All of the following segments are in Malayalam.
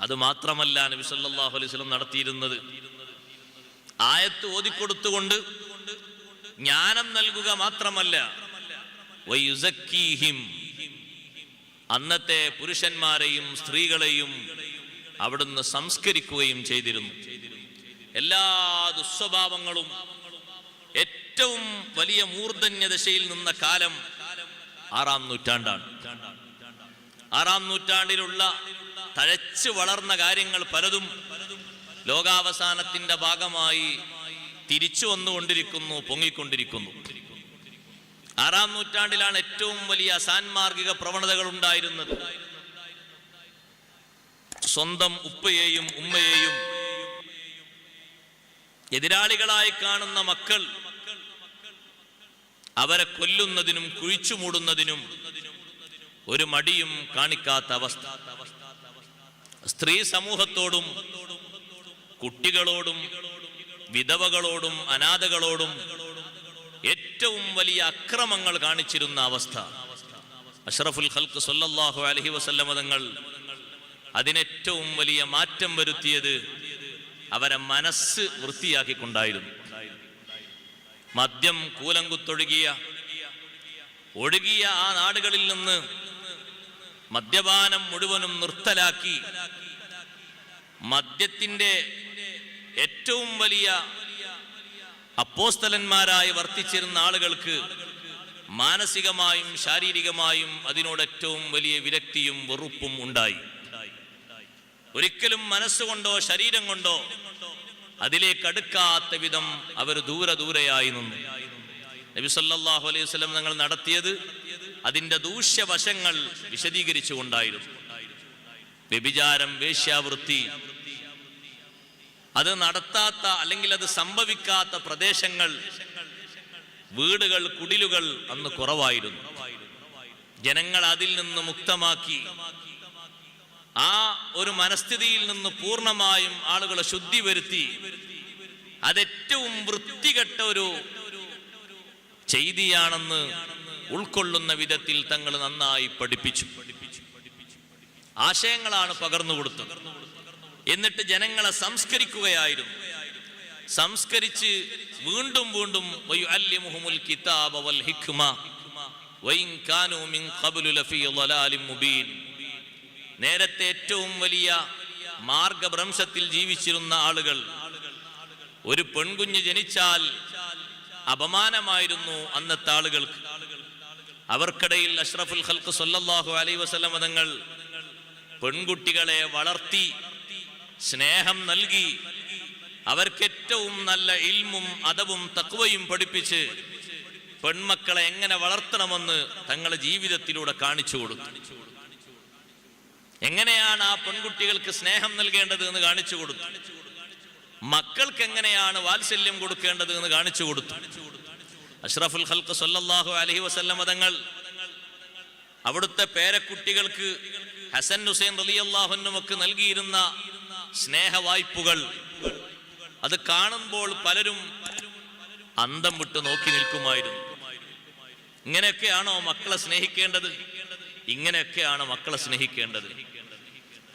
അത് മാത്രമല്ല നബി സല്ലല്ലാഹു അലൈഹി നടത്തിയിരുന്നത്. ആയത്ത് ഓതിക്കൊടുത്തുകൊണ്ട് ജ്ഞാനം നൽകുക മാത്രമല്ല അന്നത്തെ പുരുഷന്മാരെയും സ്ത്രീകളെയും അവിടുന്ന് സംസ്കരിക്കുകയും ചെയ്തിരുന്നു. എല്ലാ ദുസ്വഭാവങ്ങളും ഏറ്റവും വലിയ മൂർധന്യ ദശയിൽ നിന്ന കാലം ആറാം നൂറ്റാണ്ടാണ്. ആറാം നൂറ്റാണ്ടിലുള്ള തഴച്ചു വളർന്ന കാര്യങ്ങൾ പലതും ലോകാവസാനത്തിന്റെ ഭാഗമായി തിരിച്ചു വന്നുകൊണ്ടിരിക്കുന്നു പൊങ്ങിക്കൊണ്ടിരിക്കുന്നു. ആറാം നൂറ്റാണ്ടിലാണ് ഏറ്റവും വലിയ അസാൻമാർഗിക പ്രവണതകൾ ഉണ്ടായിരുന്നത്. സ്വന്തം ഉപ്പയെയും ഉമ്മയെയും എതിരാളികളായി കാണുന്ന മക്കൾ അവരെ കൊല്ലുന്നതിനും കുഴിച്ചു മൂടുന്നതിനും ഒരു മടിയും കാണിക്കാത്ത അവസ്ഥ. സ്ത്രീ സമൂഹത്തോടും കുട്ടികളോടും വിധവകളോടും അനാഥകളോടും ഏറ്റവും വലിയ അക്രമങ്ങൾ കാണിച്ചിരുന്ന അവസ്ഥ. അഷ്റഫുൽ ഖൽക്ക് സൊല്ലാഹു അലഹി വസല്ലമതങ്ങൾ അതിനേറ്റവും വലിയ മാറ്റം വരുത്തിയത് അവരെ മനസ്സ് വൃത്തിയാക്കിക്കൊണ്ടായിരുന്നു. മദ്യം കൂലങ്കുത്തൊഴുകിയ ഒഴുകിയ ആ നാടുകളിൽ നിന്ന് മദ്യപാനം മുഴുവനും നിർത്തലാക്കി മദ്യത്തിന്റെ ഏറ്റവും വലിയ അപ്പോസ്തലന്മാരായി വർത്തിച്ചിരുന്ന ആളുകൾക്ക് മാനസികമായും ശാരീരികമായും അതിനോട് ഏറ്റവും വലിയ വിരക്തിയും വെറുപ്പും ഉണ്ടായി. ഒരിക്കലും മനസ്സുകൊണ്ടോ ശരീരം കൊണ്ടോ അതിലേക്ക് അടുക്കാത്ത വിധം അവർ ദൂരെ ദൂരെയായി നിന്നു. നബി സല്ലല്ലാഹു അലൈഹി വസല്ലം ഞങ്ങൾ നടത്തിയത് അതിന്റെ ദൂഷ്യവശങ്ങൾ വിശദീകരിച്ചുകൊണ്ടായിരുന്നു. വ്യഭിചാരം വേശ്യാവൃത്തി. അത് നടത്താത്ത അല്ലെങ്കിൽ അത് സംഭവിക്കാത്ത പ്രദേശങ്ങൾ വീടുകൾ കുടിലുകൾ അന്ന് കുറവായിരുന്നു. ജനങ്ങൾ അതിൽ നിന്ന് മുക്തമാക്കി. ആ ഒരു മനസ്ഥിതിയിൽ നിന്ന് പൂർണമായും ആളുകളെ ശുദ്ധി വരുത്തി അതേറ്റവും വൃത്തികെട്ട ഒരു ചെയ്തിയാണെന്ന് ഉൾക്കൊള്ളുന്ന വിധത്തിൽ തങ്ങൾ നന്നായി പഠിപ്പിച്ചു. ആശയങ്ങളാണ് പകർന്നു കൊടുത്തത്. എന്നിട്ട് ജനങ്ങളെ സംസ്കരിക്കുകയായിരുന്നു. സംസ്കരിച്ച് വീണ്ടും വീണ്ടും കിതാബ വൽ ഹിക്മ നേരത്തെ ഏറ്റവും വലിയ മാർഗഭ്രംശത്തിൽ ജീവിച്ചിരുന്ന ആളുകൾ ഒരു പെൺകുഞ്ഞ് ജനിച്ചാൽ അപമാനമായിരുന്നു അന്നത്തെ ആളുകൾക്ക്. അവർക്കിടയിൽ അഷ്റഫുൽ ഖൽക്ക് സല്ലല്ലാഹു അലൈഹി വസല്ലം തങ്ങൾ പെൺകുട്ടികളെ വളർത്തി സ്നേഹം നൽകി അവർക്ക് ഏറ്റവും നല്ല ഇൽമും അതവും തക്വയും പഠിപ്പിച്ച് പെൺമക്കളെ എങ്ങനെ വളർത്തണമെന്ന് തങ്ങളുടെ ജീവിതത്തിലൂടെ കാണിച്ചു കൊടുത്തു. എങ്ങനെയാണ് ആ പെൺകുട്ടികൾക്ക് സ്നേഹം നൽകേണ്ടത് എന്ന് കാണിച്ചു കൊടുത്തു. മക്കൾക്ക് എങ്ങനെയാണ് വാത്സല്യം കൊടുക്കേണ്ടത് എന്ന് കാണിച്ചു കൊടുത്തു. അഷ്റഫുൽ ഹൽക്ക് സല്ലാഹു അലഹി വസല്ലം തങ്ങൾ അവിടുത്തെ പേരക്കുട്ടികൾക്ക് ഹസൻ ഹുസൈൻ റളിയല്ലാഹുവിനുമൊക്കെ നൽകിയിരുന്ന സ്നേഹ വായ്പകൾ അത് കാണുമ്പോൾ പലരും അന്തം വിട്ട് നോക്കി നിൽക്കുമായിരുന്നു. ഇങ്ങനെയൊക്കെയാണോ മക്കളെ സ്നേഹിക്കേണ്ടത്? ഇങ്ങനെയൊക്കെയാണ് മക്കളെ സ്നേഹിക്കേണ്ടത്.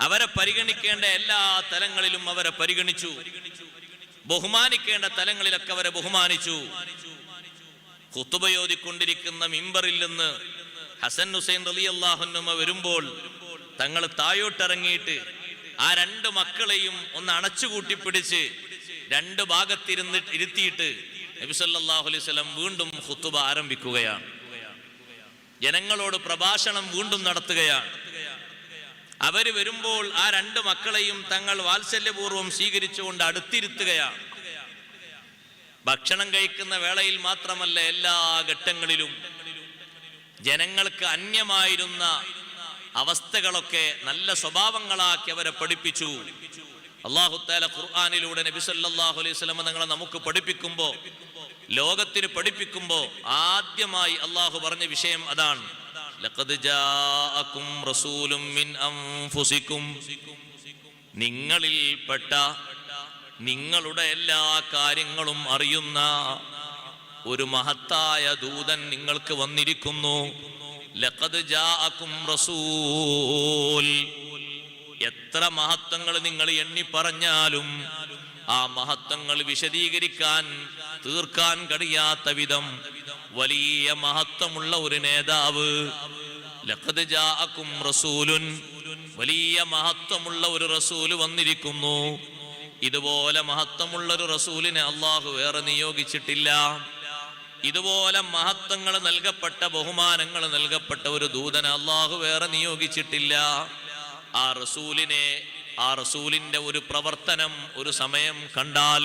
അവരെ പരിഗണിക്കേണ്ട എല്ലാ തലങ്ങളിലും അവരെ പരിഗണിച്ചു. ബഹുമാനിക്കേണ്ട തലങ്ങളിലൊക്കെ അവരെ ബഹുമാനിച്ചു. കുത്തുബയോദിക്കൊണ്ടിരിക്കുന്ന മിമ്പറിൽ നിന്ന് ഹസൻ ഹുസൈൻ റലി അള്ളാഹുന്നുമ വരുമ്പോൾ തങ്ങൾ തായോട്ടിറങ്ങിയിട്ട് ആ രണ്ട് മക്കളെയും ഒന്ന് അണച്ചുകൂട്ടി പിടിച്ച് രണ്ട് ഭാഗത്തിരുന്ന് ഇരുത്തിയിട്ട് നബി സല്ലല്ലാഹു അലൈഹി സ്വലം വീണ്ടും ഹുത്തുബ ആരംഭിക്കുകയാണ്. ജനങ്ങളോട് പ്രഭാഷണം വീണ്ടും നടത്തുകയാണ്. അവർ വരുമ്പോൾ ആ രണ്ട് മക്കളെയും തങ്ങൾ വാത്സല്യപൂർവം സ്വീകരിച്ചുകൊണ്ട് അടുത്തിരുത്തുകയാണ്. ഭക്ഷണം കഴിക്കുന്ന വേളയിൽ മാത്രമല്ല എല്ലാ ഘട്ടങ്ങളിലും ജനങ്ങൾക്ക് അന്യമായിരുന്ന അവസ്ഥകളൊക്കെ നല്ല സ്വഭാവങ്ങളാക്കി അവരെ പഠിപ്പിച്ചു. അള്ളാഹുത്താല ഖുർആാനിലൂടെ നബി സല്ലല്ലാഹു അലൈഹി തങ്ങളെ നമുക്ക് പഠിപ്പിക്കുമ്പോൾ ലോകത്തിന് പഠിപ്പിക്കുമ്പോൾ ആദ്യമായി അള്ളാഹു പറഞ്ഞ വിഷയം അതാണ്. നിങ്ങളിൽപ്പെട്ട നിങ്ങളുടെ എല്ലാ കാര്യങ്ങളും അറിയുന്ന ഒരു മഹത്തായ ദൂതൻ നിങ്ങൾക്ക് വന്നിരിക്കുന്നു. ലഖദ് ജാഅക്കും റസൂൽ. എത്ര മഹത്വങ്ങൾ നിങ്ങൾ എണ്ണി പറഞ്ഞാലും ആ മഹത്വങ്ങൾ വിശദീകരിക്കാൻ തീർക്കാൻ കഴിയാത്ത വിധം വലിയ മഹത്വമുള്ള ഒരു നേതാവ് ലഖദ് ജാഅക്കും റസൂലുൻ. വലിയ മഹത്വമുള്ള ഒരു റസൂൽ വന്നിരിക്കുന്നു. ഇതുപോലെ മഹത്വമുള്ള ഒരു റസൂലിനെ അള്ളാഹു വേറെ നിയോഗിച്ചിട്ടില്ല. ഇതുപോലെ മഹത്വങ്ങൾ നൽകപ്പെട്ട ബഹുമാനങ്ങൾ നൽകപ്പെട്ട ഒരു ദൂതനെ അള്ളാഹു വേറെ നിയോഗിച്ചിട്ടില്ല. ആ റസൂലിനെ ആ റസൂലിന്റെ ഒരു പ്രവർത്തനം ഒരു സമയം കണ്ടാൽ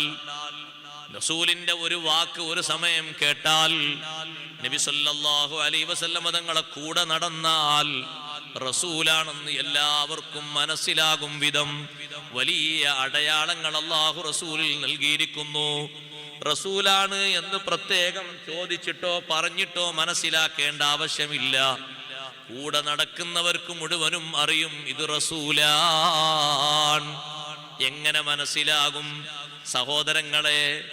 റസൂലിന്റെ ഒരു വാക്ക് ഒരു സമയം കേട്ടാൽ നബി സല്ലാഹു അലൈ വസല്ലമ തങ്ങളെ കൂടെ നടന്നാൽ റസൂലാണെന്ന് എല്ലാവർക്കും മനസ്സിലാകും വിധം വലിയ അടയാളങ്ങൾ അള്ളാഹു റസൂലിൽ നൽകിയിരിക്കുന്നു. റസൂലാണ് എന്ന് പ്രത്യേകം ചോദിച്ചിട്ടോ പറഞ്ഞിട്ടോ മനസ്സിലാക്കേണ്ട ആവശ്യമില്ല. കൂടെ നടക്കുന്നവർക്ക് മുഴുവനും അറിയും ഇത് റസൂലാൻ. എങ്ങനെ മനസ്സിലാകും? സഹോദരങ്ങളെ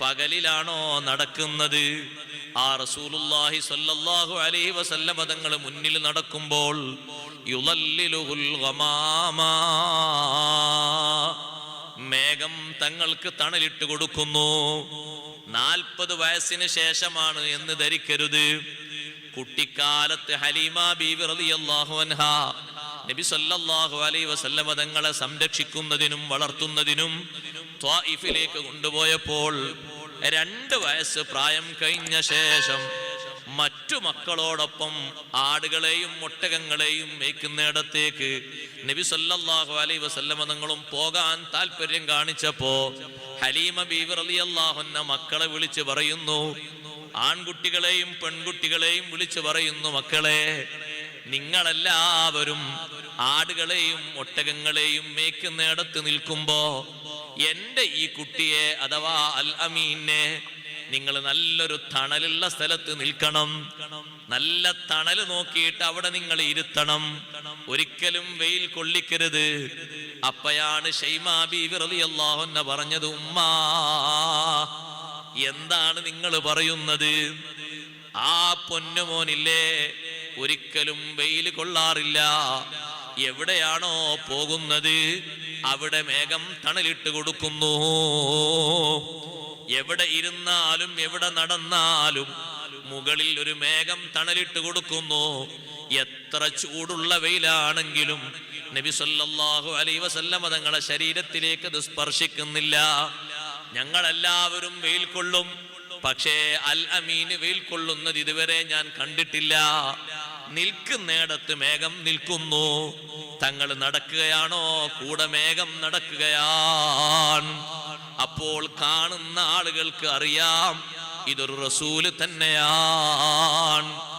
പകലിലാണോ നടക്കുന്നത്? ആ റസൂലുല്ലാഹി സല്ലല്ലാഹു അലൈഹി വസല്ലമ പദങ്ങൾ മുന്നിൽ നടക്കുമ്പോൾ യുലല്ലിലുൽ ഗമാമാ. മേഘം തങ്ങൾക്ക് തണലിട്ട് കൊടുക്കുന്നു. നാൽപ്പത് വയസ്സിന് ശേഷമാണ് എന്ന് ധരിക്കരുത്. കുട്ടിക്കാലത്ത് ഹലീമ ബീവി റളിയല്ലാഹു അൻഹ നബി അലൈഹി വസല്ലമ തങ്ങളെ സംരക്ഷിക്കുന്നതിനും വളർത്തുന്നതിനും ത്വായിഫിലേക്ക് കൊണ്ടുപോയപ്പോൾ രണ്ട് വയസ്സ് പ്രായം കഴിഞ്ഞ ശേഷം മറ്റു മക്കളോടൊപ്പം ആടുകളെയും ഒട്ടകങ്ങളെയും മേയ്ക്കുന്നിടത്തേക്ക് നബി സല്ലല്ലാഹു അലൈഹി വസല്ലമ തങ്ങളും പോകാൻ താല്പര്യം കാണിച്ചപ്പോ ഹലീമ ബീവി അള്ളാഹുന്ന മക്കളെ വിളിച്ചു പറയുന്നു. ആൺകുട്ടികളെയും പെൺകുട്ടികളെയും വിളിച്ചു പറയുന്നു മക്കളെ നിങ്ങളെല്ലാവരും ആടുകളെയും ഒട്ടകങ്ങളെയും മേയ്ക്കുന്നിടത്ത് നിൽക്കുമ്പോ എന്റെ ഈ കുട്ടിയെ അഥവാ അൽ അമീനെ നിങ്ങൾ നല്ലൊരു തണലുള്ള സ്ഥലത്ത് നിൽക്കണം. നല്ല തണൽ നോക്കിയിട്ട് അവിടെ നിങ്ങൾ ഇരുത്തണം. ഒരിക്കലും വെയിൽ കൊള്ളിക്കരുത്. അപ്പയാണ് റളിയല്ലാഹുന്ന പറഞ്ഞത് ഉമ്മാ എന്താണ് നിങ്ങൾ പറയുന്നത്? ആ പൊന്നുമോനില്ലേ ഒരിക്കലും വെയിൽ കൊള്ളാറില്ല. എവിടെയാണോ പോകുന്നത് അവിടെ മേഘം തണലിട്ട് കൊടുക്കുന്നു. എവിടെ ഇരുന്നാലും എവിടെ നടന്നാലും മുകളിൽ ഒരു മേഘം തണലിട്ട് കൊടുക്കുന്നു. എത്ര ചൂടുള്ള വെയിലാണെങ്കിലും നബി സല്ലാഹു അലൈ വസല്ലമ തങ്ങളെ ശരീരത്തിലേക്ക് അത് സ്പർശിക്കുന്നില്ല. ഞങ്ങളെല്ലാവരും വെയിൽ കൊള്ളും. പക്ഷേ അൽ അമീന് വെയിൽ കൊള്ളുന്നത് ഇതുവരെ ഞാൻ കണ്ടിട്ടില്ല. നിൽക്കുന്നിടത്ത് മേഘം നിൽക്കുന്നു. തങ്ങൾ നടക്കുകയാണോ? കൂടെ മേഘം നടക്കുകയാണ്. അപ്പോൾ കാണുന്ന ആളുകൾക്ക് അറിയാം ഇതൊരു റസൂൽ തന്നെയാണ്.